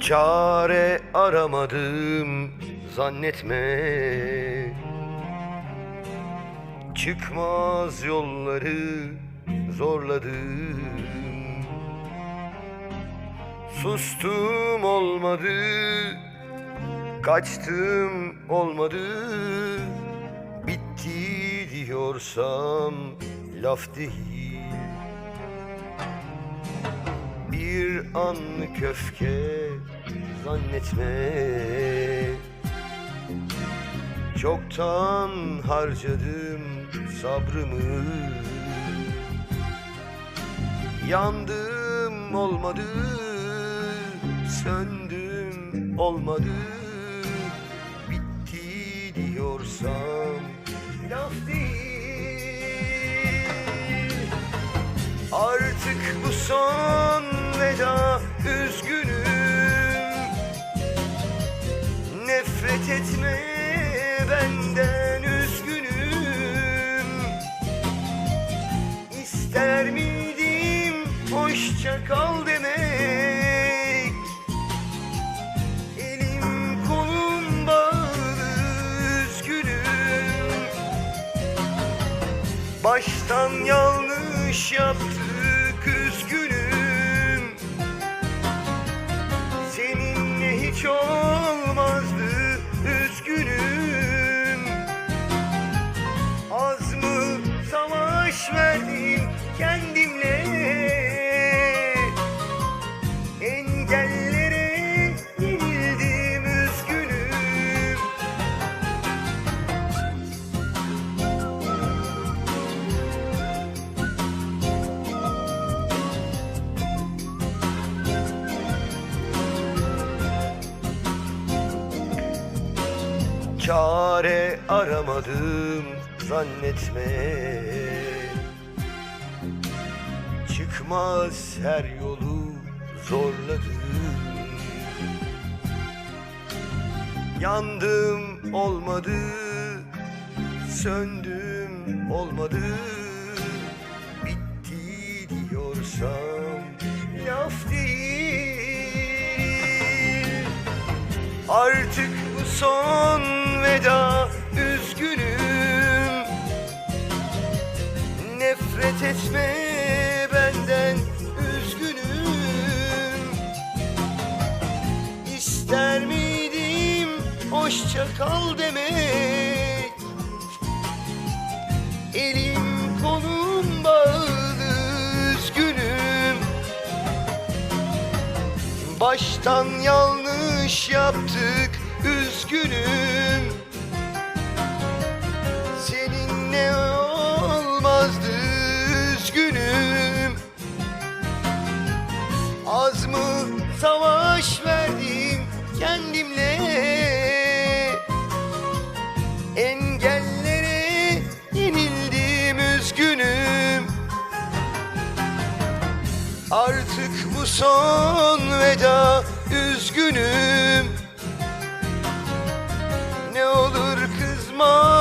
Çare aramadım zannetme. Çıkmaz yolları zorladım. Sustum olmadı Kaçtım olmadı. Bitti diyorsam laf değil bir anlık öfke zannetme. Çoktan harcadım sabrımı. Yandım olmadı Söndüm olmadı. Bitti diyorsam laf değil. Artık bu son Nefret etme benden üzgünüm. İster miydim hoşça kal demek? Elim kolum bağlı üzgünüm. Baştan yanlış yaptık Çare aramadım zannetme. Çıkmaz her yolu zorladım. Yandım olmadı Söndüm olmadı. Bitti diyorsam laf değil. Artık bu son Nefret etme benden üzgünüm. İster miydim hoşça kal demek? Elim kolum bağlı üzgünüm. Baştan yanlış yaptık üzgünüm baş verdim kendimle. Engellere yenildim üzgünüm. Artık bu son veda üzgünüm. Ne olur kızma.